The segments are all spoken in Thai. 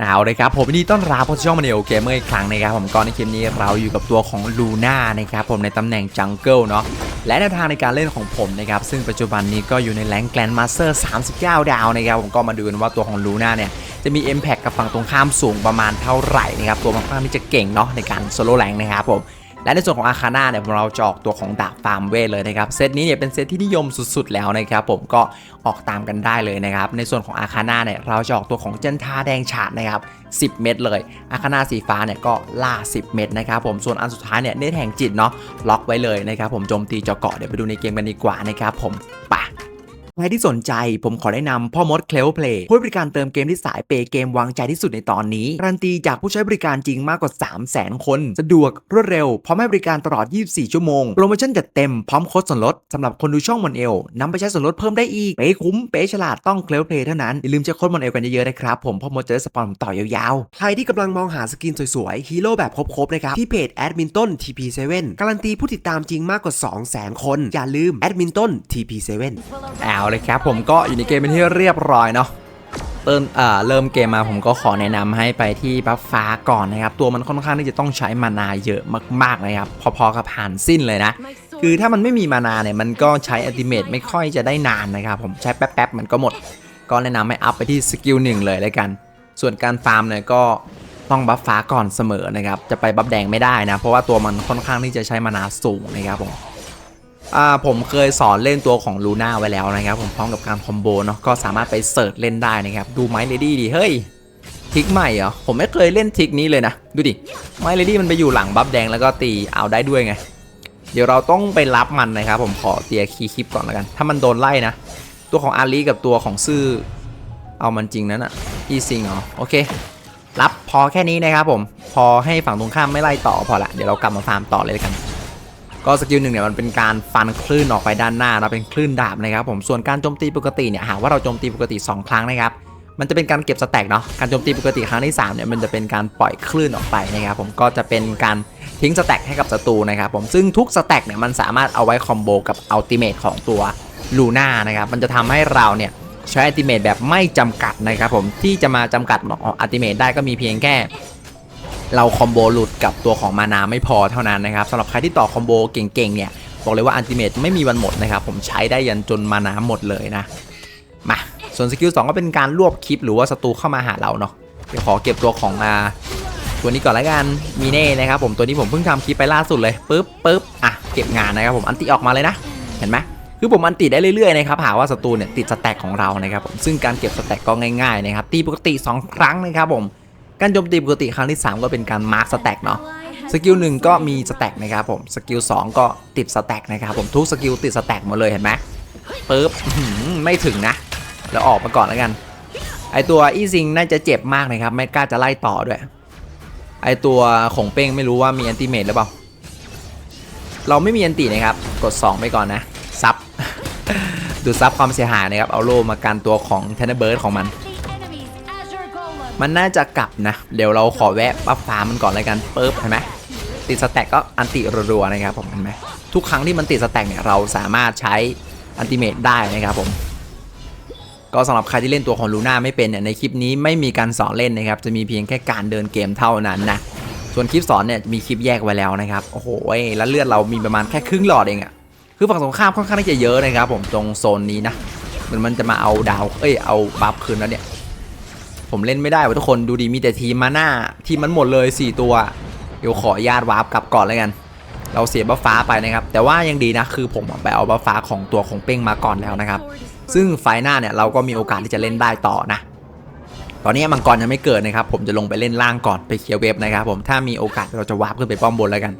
เอาเลยครับผมนี่ต้อนรับเข้าสู่ช่องมาเนลเกมเมอร์อีกครั้งนะครับผมก้อนในคลิปนี้เราอยู่กับตัวของลูน่านะครับผมในตำแหน่งจังเกิลเนาะและแนวทางในการเล่นของผมนะครับซึ่งปัจจุบันนี้ก็อยู่ในแรงแกลนมาสเตอร์39 ดาวนะครับผมก็มาดูกันว่าตัวของลูน่าเนี่ยจะมี Impact กับฝั่งตรงข้ามสูงประมาณเท่าไหร่นะครับตัวมันค่อนข้างที่จะเก่งเนาะในการโซโล่แรงนะครับผม และในส่วนของอาคาน่าเนี่ยเราจะออกตัวของดาบฟาร์มเวทเลยนะครับเซตนี้เนี่ยเป็นเซตที่นิยมสุดๆแล้วนะครับผมก็ออกตามกันได้เลยนะครับในส่วนของอาคาน่าเนี่ยเราจะออกตัวของเจนทาแดงฉาดนะครับ10 เม็ดเลย อาคาน่าสีฟ้าเนี่ยก็ล่า 10 เม็ดนะครับผมส่วนอันสุดท้ายเนี่ยเนตแห่งจิตเนาะล็อกไว้เลยนะครับผมโจมตีเจาะเกาะเดี๋ยวไปดูในเกมกันดีกว่านะครับผมไปะ ใครที่สนใจผมขอแนะนำพ่อมดเคล p เพลย์ผู้บริการเติมเกมที่สายเปย์เกมวางใจที่สุดในตอนนี้ การันตีจากผู้ใช้บริการจริงมากกว่า 3 0 0 0 0 0 คน สะดวกรวดเร็ว พร้อมให้บริการตลอด 24 ชั่วโมง โปรโมชั่นจัดเต็มพร้อมโค้ดส่วนลดสำหรับคนดูช่องมอนเอลนำไปใช้ส่วนลดเพิ่มได้อีก เป๊คุ้ม เป๊ฉลาดต้องเคล p เพลย์เท่านั้น อย่าลืมใช้โค้ดมอนเอลกันเยอะๆนะครับ ผมพ่อมดจะได้สปอนผมต่อยาวๆ ใครที่กำลังมองหาสกินสวยๆฮีโร่แบบครบๆนะครับที่เพจแอดมินต้น TP7 การันตีผู้ติดตามจริงมากกว่า 200,000 คนอย่าลืมแอดมินต้น TP7 เอาเลยครับ ผมก็อยู่ในเกมเป็นที่เรียบร้อยเนาะเติมเอ่อเริ่มเกมมาผมก็ขอแนะนำให้ไปที่บัฟฟ้าก่อนนะครับ ตัวมันค่อนข้างที่จะต้องใช้มานาเยอะมากๆนะครับ พอๆกับผ่านสิ้นเลยนะ คือถ้ามันไม่มีมานาเนี่ย มันก็ใช้อัติเมทไม่ค่อยจะได้นานนะครับ ผมใช้แป๊บๆมันก็หมด ก็แนะนำให้อัพไปที่สกิลหนึ่งเลยแล้วกัน ส่วนการฟาร์มเนี่ยก็ต้องบัฟฟ้าก่อนเสมอนะครับ จะไปบัฟแดงไม่ได้นะ เพราะว่าตัวมันค่อนข้างที่จะใช้มานาสูงนะครับผม อ่าผมเคยสอนเล่นตัวของลูน่าไว้แล้วนะครับ ผมพร้อมกับการคอมโบเนาะก็สามารถไปเสิร์ชเล่นได้นะครับ ดูไมเลดี้ดิเฮ้ยทิกใหม่เหรอผมไม่เคยเล่นทิกนี้เลยนะ ดูดิไมเลดี้มันไปอยู่หลังบัฟแดงแล้วก็ตีเอาได้ด้วยไง เดี๋ยวเราต้องไปรับมันนะครับ ผมขอเตียคีย์คลิปก่อนแล้วกัน ถ้ามันโดนไล่นะ ตัวของอาลีกับตัวของซื่อเอามันจริงนั้นอะอีซิงเหรอโอเครับพอแค่นี้นะครับผมพอให้ฝั่งตรงข้ามไม่ไล่ต่อพอละเดี๋ยวเรากลับมาฟาร์มต่อเลยกัน ก็สกิลหนึ่งเนี่ยมันเป็นการฟันคลื่นออกไปด้านหน้าเราเป็นคลื่นดาบนะครับผมส่วนการโจมตีปกติเนี่ยหากว่าเราโจมตีปกติ 2 ครั้งนะครับมันจะเป็นการเก็บสแต็กเนาะการโจมตีปกติครั้งที่3เนี่ยมันจะเป็นการปล่อยคลื่นออกไปนะครับผมก็จะเป็นการทิ้งสแต็กให้กับศัตรูนะครับผมซึ่งทุกสแต็กเนี่ยมันสามารถเอาไว้คอมโบกับอัลติเมทของตัวลูน่านะครับมันจะทำให้เราเนี่ยใช้อัลติเมทแบบไม่จำกัดนะครับผมที่จะมาจำกัดอัลติเมทได้ก็มีเพียงแค่ เราคอมโบหลุดกับตัวของมานาไม่พอเท่านั้นนะครับสำหรับใครที่ต่อคอมโบเก่งๆเนี่ยบอกเลยว่าอันติเมตไม่มีวันหมดนะครับผมใช้ได้ยันจนมานาหมดเลยนะมาส่วนสกิล2ก็เป็นการรวบคลิปหรือว่าศัตรูเข้ามาหาเราเนาะเดี๋ยวขอเก็บตัวของมาตัวนี้ก่อนล้วกันมีเน่นะครับผมตัวนี้ผมเพิ่งทำคลิปไปล่าสุดเลยปึ๊บปึ๊บอะเก็บงานนะครับผมอันติออกมาเลยนะเห็นไหมคือผมอันติได้เรื่อยๆนะครับหาว่าศัตรูเนี่ยติดสแต็กของเรานะครับผมซึ่งการเก็บสแต็กก็ง่ายๆนะครับตีปกติ 2 ครั้งนะครับผม การโจมตีปกติครั้งที่ 3 ก็เป็นการมาร์คสแต็กเนาะสกิลหนึ่งก็มีสแต็กนะครับผมสกิล2ก็ติดสแต็กนะครับผมทุกสกิลติดสแต็กหมดเลยเห็นไหมปึ๊บไม่ถึงนะ แล้วออกมาก่อนแล้วกัน ไอตัวอีซิงน่าจะเจ็บมากนะครับ ไม่กล้าจะไล่ต่อด้วย ไอตัวของเป้งไม่รู้ว่ามีแอนติเมทหรือเปล่า เราไม่มีแอนตินะครับ กด 2 ไปก่อนนะซับดูซับความเสียหายนะครับ เอาโลมากันตัวของเทนเบิร์ดของมัน มันน่าจะกลับนะ เดี๋ยวเราขอแวะบัฟฟ้ามันก่อนเลยกันปึ๊บเห็นไหมติดสแต็กก็อันติรัวๆนะครับผมเห็นไหมทุกครั้งที่มันติดสแต็กเนี่ยเราสามารถใช้อันติเมตได้นะครับผมก็สำหรับใครที่เล่นตัวของลูน่าไม่เป็นเนี่ยในคลิปนี้ไม่มีการสอนเล่นนะครับ จะมีเพียงแค่การเดินเกมเท่านั้นนะส่วนคลิปสอนเนี่ยมีคลิปแยกไว้แล้วนะครับโอ้โหแล้วเลือดเรามีประมาณแค่ครึ่งหลอดเองอะคือฝั่งตรงข้ามค่อนข้างที่จะเยอะนะครับผมตรงโซนนี้นะเหมือนมันจะมาเอาดาวเอ้ยเอาบัฟคืนแล้วเนี่ย ผมเล่นไม่ได้ว่ะทุกคนดูดีมีแต่ทีมมาหน้าทีมมันหมดเลย 4 ตัว เดี๋ยวขอญาตวาร์ปกลับก่อนเลยกัน เราเสียบัฟฟ้าไปนะครับ แต่ว่ายังดีนะคือผมไปเอาบัฟฟ้าของตัวของเป้งมาก่อนแล้วนะครับ ซึ่งไฟหน้าเนี่ยเราก็มีโอกาสที่จะเล่นได้ต่อนะ ตอนนี้มังกรยังไม่เกิดนะครับ ผมจะลงไปเล่นล่างก่อนไปเคลียร์เว็บนะครับผมถ้ามีโอกาสเราจะวาร์ปขึ้นไปป้อมบนแล้วกัน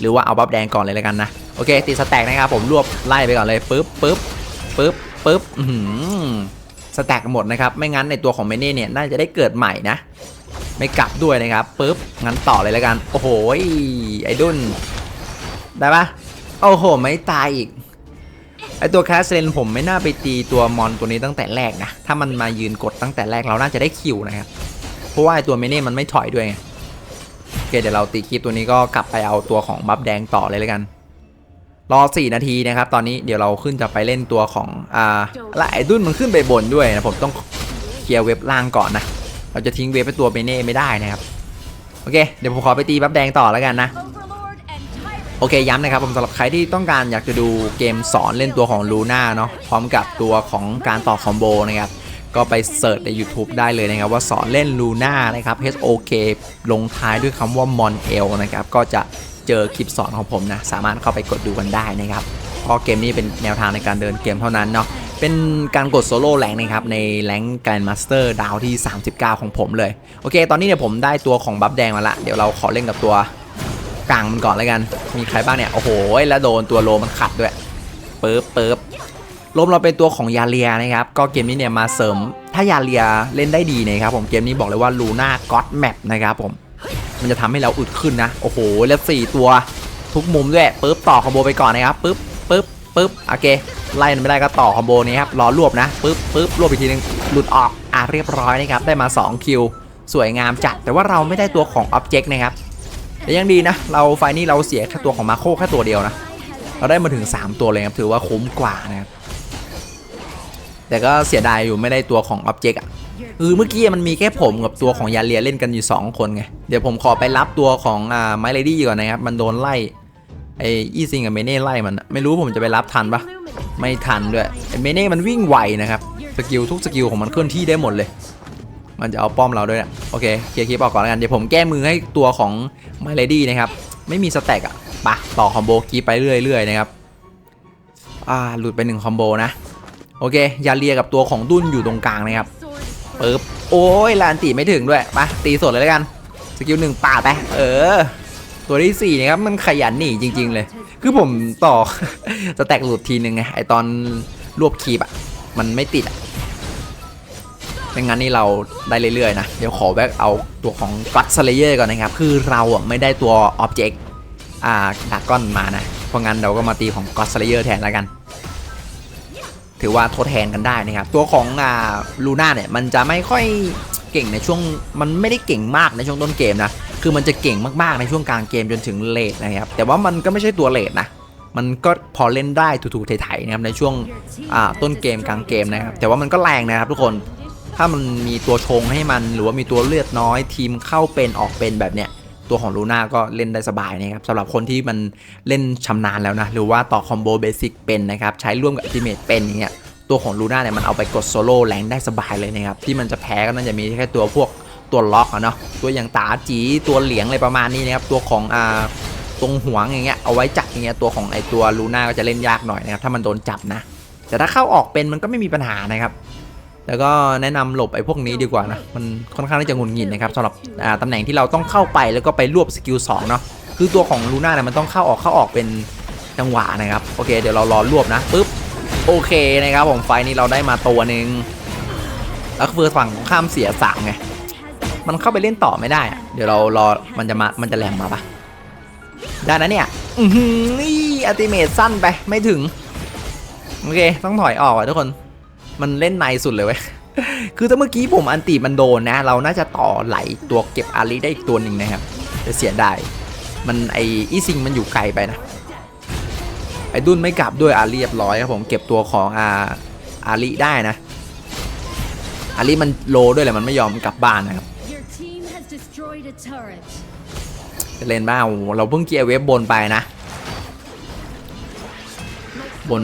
หรือว่าเอาบัฟแดงก่อนเลยแล้วกันนะโอเคติดสแต็กนะครับผมรวบไล่ไปก่อนเลยปึ๊บปึ๊บปึ๊บปึ๊บอื้อหือ สแต็กหมดนะครับ ไม่งั้นในตัวของเมเน่เนี่ยน่าจะได้เกิดใหม่นะ ไม่กลับด้วยนะครับปุ๊บงั้นต่อเลยแล้วกัน โอ้โหไอ้ดุนได้ปะโอ้โห ไม่ตายอีกไอตัวแคสเซนผมไม่น่าไปตีตัวมอนตัวนี้ตั้งแต่แรกนะ ถ้ามันมายืนกดตั้งแต่แรกเราน่าจะได้คิวนะครับ เพราะว่าไอตัวเมเน่มันไม่ถอยด้วยไงโอเคเดี๋ยวเราตีคลิปตัวนี้ก็กลับไปเอาตัวของบัฟแดงต่อเลยแล้วกัน รอ 4 นาทีนะครับ ตอนนี้เดี๋ยวเราขึ้นจะไปเล่นตัวของอ่าและไอ้ดุนมันขึ้นไปบนด้วยนะผมต้องเคลียร์เว็บล่างก่อนนะ เราจะทิ้งเวฟไปตัวเบเน่ไม่ได้นะครับ โอเค เดี๋ยวผมขอไปตีบัฟแดงต่อแล้วกันนะโอเคย้ำนะครับผมสำหรับใครที่ต้องการอยากจะดูเกมสอนเล่นตัวของลูน่าเนาะพร้อมกับตัวของการต่อคอมโบนะครับก็ไปเสิร์ชใน YouTube ได้เลยนะครับ ว่าสอนเล่นลูน่านะครับ HOK ลงท้ายด้วยคำว่ามอนเอลนะครับ ก็จะ เจอคลิปสอนของผมนะสามารถเข้าไปกดดูกันได้นะครับเพราะเกมนี้เป็นแนวทางในการเดินเกมเท่านั้นเนาะเป็นการกดโซโล่แรงนะครับในแรงแกรนด์มาสเตอร์ดาวที่ 39 ของผมเลย โอเค ตอนนี้เนี่ยผมได้ตัวของบัฟแดงมาละ เดี๋ยวเราขอเล่นกับตัวกลางมันก่อนแล้วกัน มีใครบ้างเนี่ย โอ้โห แล้วโดนตัวโลมันขัดด้วยปึ๊บปึ๊บลมเราเป็นตัวของยาเลียนะครับ ก็เกมนี้เนี่ยมาเสริม ถ้ายาเลียเล่นได้ดีนะครับผมเกมนี้บอกเลยว่าลูน่าก็อดแมปนะครับผม มันจะทำให้เราอึดขึ้นนะ โอ้โหแล้วสี่ตัวทุกมุมด้วยปึ๊บต่อคอมโบไปก่อนนะครับปึ๊บปึ๊บปึ๊บโอเคไล่ไม่ได้ก็ต่อคอมโบนี้ครับรอรวบนะปึ๊บปึ๊บรวบอีกทีนึงหลุดออกอะเรียบร้อยนะครับได้มา 2 คิว สวยงามจัด แต่ว่าเราไม่ได้ตัวของ Object นะครับแต่ยังดีนะ เราไฟล์นี้เราเสียแค่ตัวของมาโคแค่ตัวเดียวนะ เราได้มาถึง 3 ตัวเลยครับถือว่าคุ้มกว่านะครับแต่ก็เสียดายอยู่ไม่ได้ตัวของ Object อะ อเมื่อกี้มันมีแค่ผมกับตัวของยาเลียเล่นกันอยู่ 2 คนไง เดี๋ยวผมขอไปรับตัวของอ่าไมเลดี้ก่อนนะครับ มันโดนไล่ไอ้อีซิงกับเมเน่ไล่มัน ไม่รู้ผมจะไปรับทันปะไม่ทันด้วยเมเน่มันวิ่งไวนะครับ สกิลทุกสกิลของมันเคลื่อนที่ได้หมดเลย มันจะเอาป้อมเราด้วยนะโอเคเคลียร์คลิปออกก่อนแล้วกันเดี๋ยวผมแก้มือให้ตัวของไมเลดี้นะครับไม่มีสแต็กอะปะต่อคอมโบคีไปเรื่อยๆนะครับอ่าหลุดไปหนึ่งคอมโบนะโอเคยาเลียกับตัวของดุนอยู่ตรงกลางนะครับ ปึ๊บโอ้ยลานตีไม่ถึงด้วยมาตีสดเลยแล้วกัน สกิลหนึ่งป่าไปเออ ตัวที่สี่นะครับมันขยันหนีจริง ๆ เลย คือผมต่อสแตกหลุดทีนึงไงไอตอนรวบคีบอะมันไม่ติดอะไม่งั้นนี่เราได้เรื่อยๆนะ เดี๋ยวขอแวะเอาตัวของ God Slayer ก่อนนะครับ คือเราอะไม่ได้ตัว Object อ่าดากอนมานะ เพราะงั้นเราก็มาตีของ God Slayer แทนแล้วกัน ถือว่าทดแทนกันได้นะครับ ตัวของอ่าลูน่าเนี่ยมันจะไม่ค่อยเก่งในช่วงมันไม่ได้เก่งมากในช่วงต้นเกมนะคือมันจะเก่งมากๆในช่วงกลางเกมจนถึงเลทนะครับ แต่ว่ามันก็ไม่ใช่ตัวเลทนะมันก็พอเล่นได้ถูกๆไถๆนะครับในช่วงอ่าต้นเกมกลางเกมนะครับ แต่ว่ามันก็แรงนะครับทุกคนถ้ามันมีตัวชงให้มันหรือว่ามีตัวเลือดน้อยทีมเข้าเป็นออกเป็นแบบเนี้ย ตัวของลูน่าก็เล่นได้สบายนะครับสำหรับคนที่มันเล่นชำนาญแล้วนะ หรือว่าต่อคอมโบเบสิกเป็นนะครับ ใช้ร่วมกับอัลติเมทเป็นอย่างเงี้ยตัวของลูน่าเนี่ยมันเอาไปกดโซโล่แรงได้สบายเลยนะครับ ที่มันจะแพ้ก็น่าจะมีแค่ตัวพวกตัวล็อกอะเนาะตัวอย่างตาจีตัวเหลียงอะไรประมาณนี้นะครับ ตัวของอ่าตรงหัวอย่างเงี้ยเอาไว้จับอย่างเงี้ยตัวของไอตัวลูน่าก็จะเล่นยากหน่อยนะครับถ้ามันโดนจับนะ แต่ถ้าเข้าออกเป็นมันก็ไม่มีปัญหานะครับ แล้วก็แนะนำหลบไอ้พวกนี้ดีกว่านะ มันค่อนข้างที่จะงุนงิดนะครับสำหรับอ่าตำแหน่งที่เราต้องเข้าไปแล้วก็ไปรวบสกิล2เนาะคือตัวของลูน่าเนี่ยมันต้องเข้าออกเข้าออกเป็นจังหวะนะครับโอเคเดี๋ยวเรารอรวบนะปุ๊บโอเคนะครับผมไฟนี้เราได้มาตัวหนึ่งแล้วคือฝั่งข้ามเสียสามไงมันเข้าไปเล่นต่อไม่ได้อะเดี๋ยวเรารอมันจะมามันจะแหลมมาปะได้นะเนี่ยอือนี่อัติเมทสั้นไปไม่ถึงโอเคต้องถอยออกอะทุกคน มันเล่นในสุดเลยเว้ยคือถ้าเมื่อกี้ผมอันติมันโดนนะ เราน่าจะต่อไหลตัวเก็บอารีได้อีกตัวหนึ่งนะครับจะเสียดายมันไออีซิงมันอยู่ไกลไปนะไอดุนไม่กลับด้วยอารีเรียบร้อยครับผมเก็บตัวของอาอารีได้นะ อารีมันโลด้วยแหละมันไม่ยอมกลับบ้านนะครับ Your team has destroyed a turret. จะเล่นบ้างเราเพิ่งเกียร์เวฟบนไปนะ บน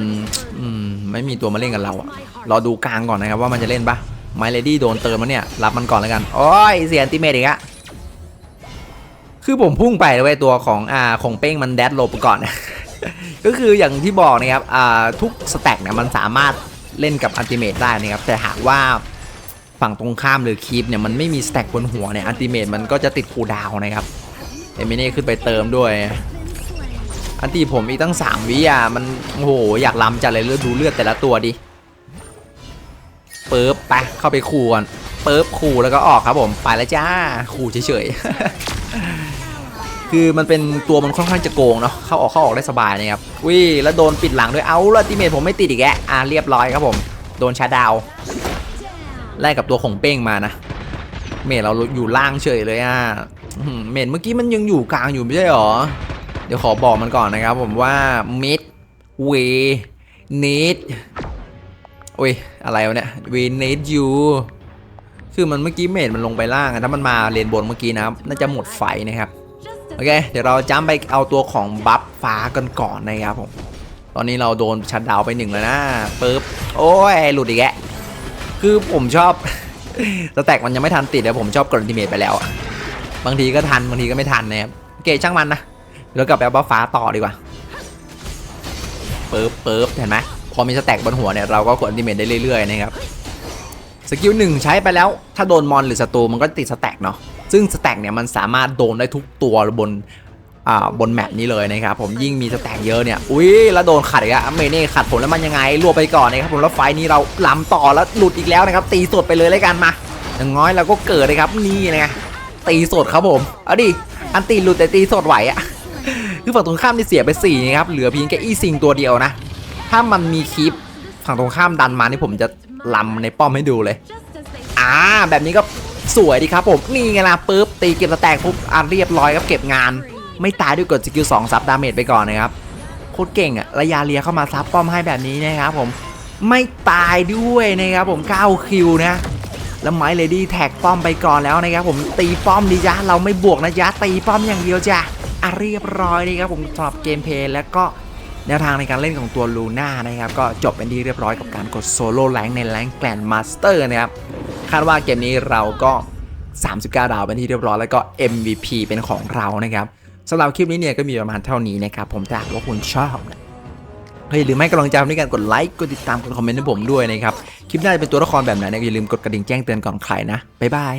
อืมไม่มีตัวมาเล่นกับเราอะรอดูกลางก่อนนะครับว่ามันจะเล่นปะไมเลดี้โดนเติมแล้วเนี่ย รับมันก่อนแล้วกัน โอ้ย เสียอันติเมตอีกอะคือผมพุ่งไปเลยเว้ยตัวของอ่าของเป้งมันแดดหลบไปก่อน ก็คืออย่างที่บอกนะครับอ่าทุกสแต็กเนี่ยมันสามารถเล่นกับอันติเมตได้นะครับ แต่หากว่าฝั่งตรงข้ามหรือคีปเนี่ยมันไม่มีสแต็กบนหัวเนี่ยอันติเมตมันก็จะติดคูดาวน์นะครับเอมิเน่ขึ้นไปเติมด้วย อันตีผมอีกตั้ง 3 วิอะ มัน โอ้โห อยากล้ำจัดเลยเลือดดูเลือดแต่ละตัวดิปึ๊บไปเข้าไปขู่ก่อนปึ๊บขู่แล้วก็ออกครับผมไปแล้วจ้าขู่เฉยๆ คือมันเป็นตัวมันค่อนข้างจะโกงเนาะเข้าออกเข้าออกได้สบายนะครับวิแล้วโดนปิดหลังด้วยเอาละติเมทผมไม่ติดอีกแกอะเรียบร้อยครับผม โดนชาดาวไล่กับตัวของเป้งมานะ เมดเราอยู่ล่างเฉยเลยอะเมดเมื่อกี้มันยังอยู่กลางอยู่ไม่ใช่หรอ ดี๋ยวขอบอกมันก่อนนะครับผมว่า mid we need โอ้ยอะไรวะเนี่ย we need you คือมันเมื่อกี้เมดมันลงไปล่างอะถ้ามันมาเลนบนเมื่อกี้นะครับ น่าจะหมดไฟนะครับ โอเค เดี๋ยวเราจ้ำไปเอาตัวของบัฟฟ้ากันก่อนนะครับผม ตอนนี้เราโดนชัดดาวไปหนึ่งแล้วนะปึ๊บ โอ้ย หลุดอีกแกคือผมชอบสแต็กมันยังไม่ทันติดเลยผมชอบกดอัลติเมทไปแล้วอะบางทีก็ทัน บางทีก็ไม่ทันนะครับ โอเค ช่างมันนะ เดี๋ยวกลับไปเอาบัฟฟ้าต่อดีกว่าเปึ๊บปึ๊บเห็นไหมพอมีสแต็กบนหัวเนี่ยเราก็กดอัลติเมทได้เรื่อยๆนะครับสกิลหนึ่งใช้ไปแล้วถ้าโดนมอนหรือศัตรูมันก็ติดสแต็กเนาะซึ่งสแต็กเนี่ยมันสามารถโดนได้ทุกตัวบนอ่าบนแมปนี้เลยนะครับผมยิ่งมีสแต็กเยอะเนี่ยอุ้ยแล้วโดนขัดอีกอะเมเน่ขัดผมแล้วมันยังไงรวบไปก่อนนะครับผมแล้วไฟนี้เราล้ำต่อแล้วหลุดอีกแล้วนะครับตีสดไปเลยเลยกันมาอย่างน้อยเราก็เกิดเลยครับนี่นะตีสดครับผมเอาดิอันตีหลุดแต่ตีสดไหวอะ คือฝั่งตรงข้ามนี่เสียไป4นะครับเหลือเพียงแค่อีซิงตัวเดียวนะ ถ้ามันมีคลิปฝั่งตรงข้ามดันมานี่ผมจะลำในป้อมให้ดูเลยอ่าแบบนี้ก็สวยดีครับผมนี่ไงล่ะปุ๊บตีเก็บแตกปุ๊บอะเรียบร้อยครับเก็บงาน ไม่ตายด้วยกดสกิล2ซับดาเมจไปก่อนนะครับโคตรเก่งอะระยาเลียเข้ามาซับป้อมให้แบบนี้นะครับผมไม่ตายด้วยนะครับผม9คิวนะแล้วไม้เลดี้แท็กป้อมไปก่อนแล้วนะครับผมตีป้อมดีจ้ะเราไม่บวกนะจ๊ะตีป้อมอย่างเดียวจ้ะ อะเรียบร้อยนะครับผมสำหรับเกมเพลย์แล้วก็แนวทางในการเล่นของตัวลูน่านะครับ ก็จบเป็นที่เรียบร้อยกับการกดโซโล่แรงในแรงแกลนมาสเตอร์นะครับ คาดว่าเกมนี้เราก็ 39 ดาวเป็นที่เรียบร้อยแล้วก็ MVP เป็นของเรานะครับสำหรับคลิปนี้เนี่ยก็มีประมาณเท่านี้นะครับ ผมถ้าหากว่าคุณชอบนะเฮ้ยหรือไม่กำลังใจด้วยการกดไลค์กดติดตามกดคอมเมนต์ให้ผมด้วยนะครับ คลิปหน้าจะเป็นตัวละครแบบไหนเนี่ยอย่าลืมกดกระดิ่งแจ้งเตือนก่อนใครนะบ๊ายบาย